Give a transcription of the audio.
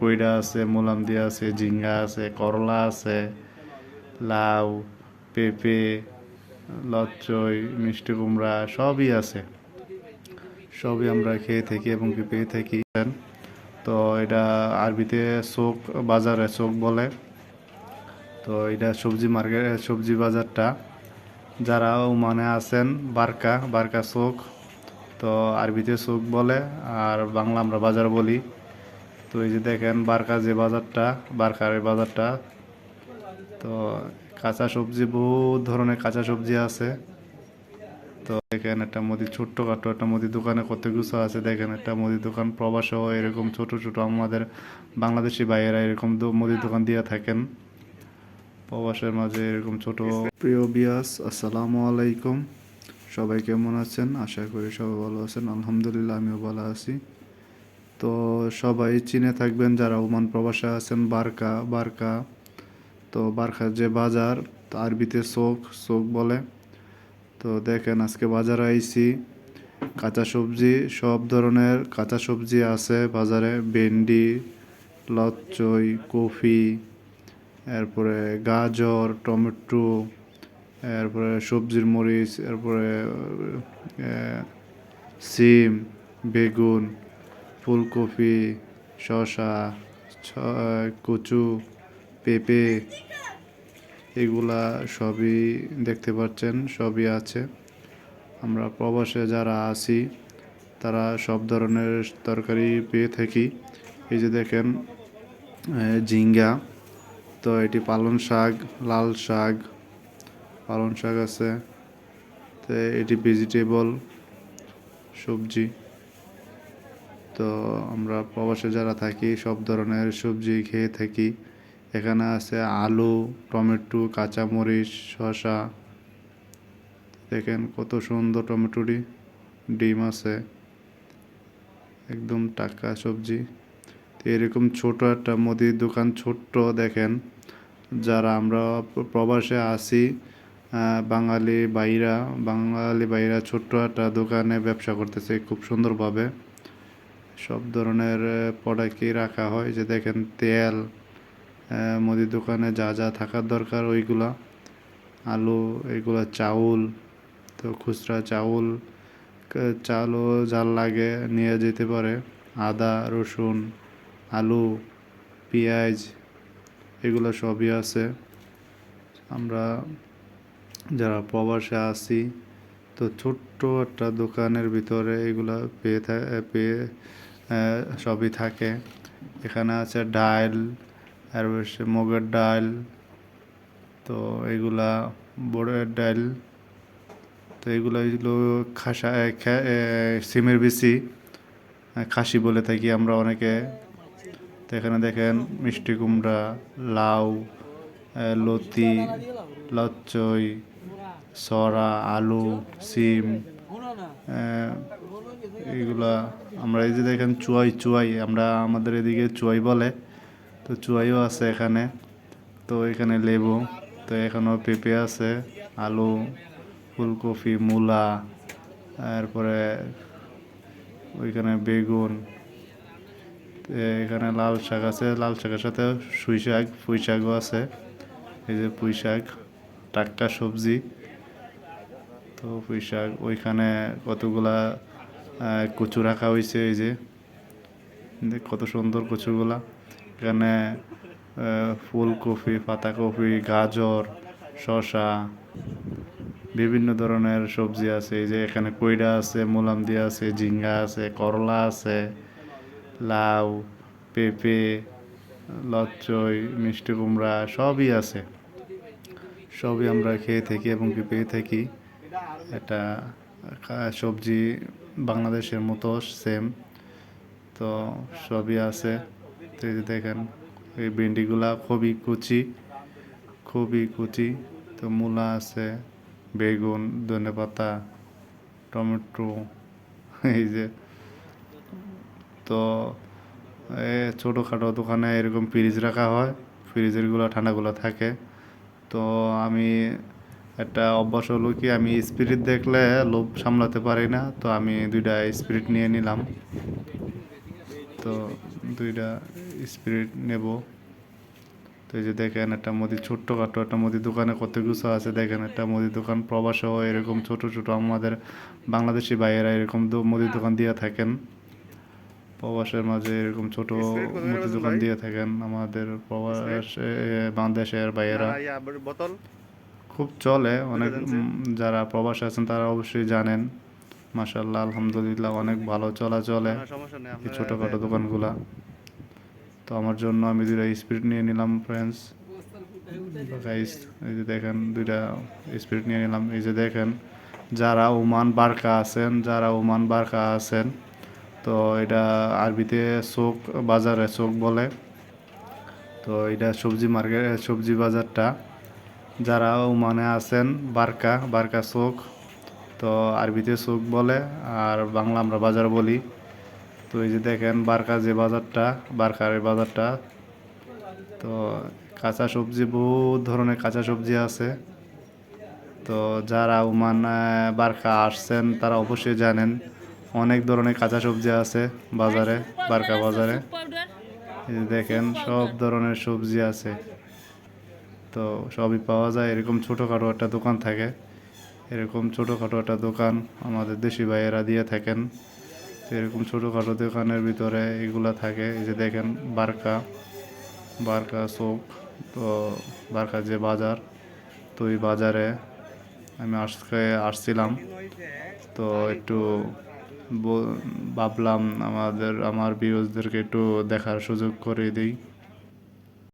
কইরা আছে, মুলাম দিয়া আছে, ঝিঙ্গা আছে, করলা আছে, লাউ, পেঁপে, লচ্চই, মিষ্টি কুমড়া সবই আছে। সবই আমরা খেয়ে থাকি এবং কি পেয়ে থাকি। তো এটা আরবিতে চোখ বাজারে, চোখ বলে। তো এটা সবজি মার্কেট, সবজি বাজারটা। যারা মানে আছেন, বারকা বারকা চোখ। তো আরবিতে চোখ বলে, আর বাংলা আমরা বাজার বলি। তো এই যে দেখেন বারকা যে বাজারটা বারকার বাজারটা, তো কাঁচা সবজি বহু ধরনের কাঁচা সবজি আছে। তো দেখেন একটা মুদি ছোট্ট খাটো একটা মুদি দোকানে কত কিছু আছে। দেখেন একটা মুদি দোকান, প্রবাসেও এরকম ছোট ছোট। আমাদের বাংলাদেশি ভাইয়েরা এরকম দো- মুদির দোকান দিয়ে থাকেন। প্রবাসের মাঝে এরকম ছোট। প্রিয় বিয়াস, আসসালামু আলাইকুম। সবাই কেমন আছেন? আশা করি সবাই ভালো আছেন। আলহামদুলিল্লাহ, আমিও ভালো আছি। তো সবাই চিনে থাকবেন যারা ওমান প্রবাসে আছেন, বারকা বারকা, তো বারকার যে বাজার আরবিতে চোখ চোখ বলে। তো দেখেন আজকে বাজারে আইছি, কাঁচা সবজি, সব ধরনের কাঁচা সবজি আছে বাজারে। ভেন্ডি, লচ্চই, কফি, এরপরে গাজর, টমেটো, এরপরে সবজির মরিচ, এরপরে সিম, বেগুন। ফুলকপি ছ- কচু, পেঁপে, এগুলা সবই দেখতে পাচ্ছেন, সবই আছে। আমরা প্রবাসে যারা আছি, তারা সব ধরনের তরকারি পেয়ে থাকি। এই যে দেখেন ঝিঙ্গা, তো এটি পালন শাক, লাল শাক পালন শাক আছে, তো এটি ভেজিটেবল সবজি। তো আমরা প্রবাসে যারা থাকি, সব ধরনের সবজি খেয়ে থাকি। এখানে আছে আলু, টমেটো, কাঁচামরিচ, শসা। দেখেন কত সুন্দর টমেটোটি, ডিম আছে। একদম টাকা সবজি। তো এরকম ছোট একটা মুদির দোকান, ছোট্ট দেখেন। যারা আমরা প্রবাসে আসি বাঙালি বাইরা বাঙালি বাইরা ছোট্ট একটা দোকানে ব্যবসা করতেছে খুব সুন্দরভাবে। সব ধরনের প্রোডাক্টই রাখা হয়। যে দেখেন তেল মুদির দোকানে যা যা থাকার দরকার ওইগুলা। আলু, এগুলা চাউল, তো খুচরা চাউল চালও যার লাগে নিয়ে যেতে পারে। আদা, রসুন, আলু, পেঁয়াজ, এগুলো সবই আছে। আমরা যারা প্রবাসে আছি, তো ছোট্ট একটা দোকানের ভিতরে এগুলা পেয়ে পেয়ে সবই থাকে। এখানে আছে ডাল আর মুগের ডাল, তো এগুলা বড়ের ডাল, তো এগুলো এগুলো খাসা সিমের বেশি খাসি বলে থাকি আমরা অনেকে। তো এখানে দেখেন মিষ্টি কুমড়া, লাউ লতি, লচ্চই, সরা, আলু, সিম এইগুলা আমরা এই যে দেখেন চুয়াই চুয়াই, আমরা আমাদের এদিকে চুয়াই বলে, তো চুয়াইও আছে এখানে, তো এখানে লেবু, তো এখানেও পেঁপে আছে, আলু, ফুলকপি, মূলা, তারপরে ওইখানে বেগুন এখানে লাল শাক আছে, লাল শাকের সাথে সুই শাক, পুঁই শাকও আছে, এই যে পুঁই শাক, টাটকা সবজি তো পুঁই শাক ওইখানে কতগুলা কচু রাখা হয়েছে এই যে। কত সুন্দর কচুগুলা। এখানে ফুলকপি, পাতাকপি, গাজর, শসা, বিভিন্ন ধরনের সবজি আছে। এই যে এখানে কইডা আছে, মুলাম দিয়া আছে, ঝিঙ্গা আছে, করলা আছে, লাউ, পেঁপে, লচ্চই, মিষ্টি কুমড়া, সবই আছে। সবই আমরা খেয়ে থাকি এবং পেয়ে থাকি। এটা সবজি বাংলাদেশের মতো সেম তো সবই আছে। দেখেন, এই ভেন্ডিগুলা খুবই কুচি খুবই কুচি। তো মূলা আছে, বেগুন, ধনে পাতা, টমেটো, এই যে। তো এ ছোটোখাটো দোকানে এরকম ফ্রিজ রাখা হয় ফ্রিজেরগুলো ঠান্ডাগুলো থাকে। তো আমি একটা অভ্যাস হলো কি আমি স্পিরিট দেখলে লোভ সামলাতে পারি না তো আমি দুইটা স্পিরিট নিয়ে নিলাম। তো দুইটা স্পিরিট নেব। তো এই যে দেখেন একটা মুদি ছোট্টখাটো একটা মুদি দোকানে কত কিছু আছে দেখেন একটা মুদি দোকান প্রবাসেও এরকম ছোট ছোট আমাদের বাংলাদেশি ভাইয়েরা এরকম মুদি দোকান দিয়ে থাকেন। প্রবাসের মাঝে এরকম ছোট মুদি দোকান দিয়ে থাকেন আমাদের প্রবাসে বাংলাদেশের ভাইয়েরা। বোতল। খুব চলে। অনেক যারা প্রবাসে আছেন তারা অবশ্যই জানেন। মাশাল্লাহ আলহামদুলিল্লাহ অনেক ভালো চলা চলে এই ছোটোখাটো দোকানগুলা। তো আমার জন্য আমি দুইটা স্পিরিট নিয়ে নিলাম ফ্রেন্ডস গাইস এই যে দেখেন দুইটা স্পিরিট নিয়ে নিলাম। এই যে দেখেন যারা ওমান বারকা আছেন যারা ওমান বারকা আছেন তো এটা আরবিতে চোখ বাজারে চোখ বলে। তো এটা সবজি মার্কেট সবজি বাজারটা। যারা ওমানে আছেন, বারকা বারকা চোখ, তো আরবিতে চোখ বলে, আর বাংলা আমরা বাজার বলি। তো এই যে দেখেন, বারকা যে বাজারটা, বারকার বাজারটা, তো কাঁচা সবজি, বহুত ধরনের কাঁচা সবজি আছে। তো যারা ওমান বারকা আসছেন, তারা অবশ্যই জানেন, অনেক ধরনের কাঁচা সবজি আছে বাজারে, বারকা বাজারে। দেখেন, সব ধরনের সবজি আছে। তো সবই পাওয়া যায়। এরকম ছোটোখাটো একটা দোকান থাকে। এরকম ছোটোখাটো একটা দোকান আমাদের দেশি ভাইয়েরা দিয়ে থাকেন। তো এরকম ছোটোখাটো দোকানের ভিতরে এগুলা থাকে। এই যে দেখেন বারকা বারকা চৌক, তো বারকা যে বাজার, তো এই বাজারে আমি আজকে আসছিলাম। তো একটু ভাবলাম আমাদের, আমার বিরোধদেরকে একটু দেখার সুযোগ করে দিই।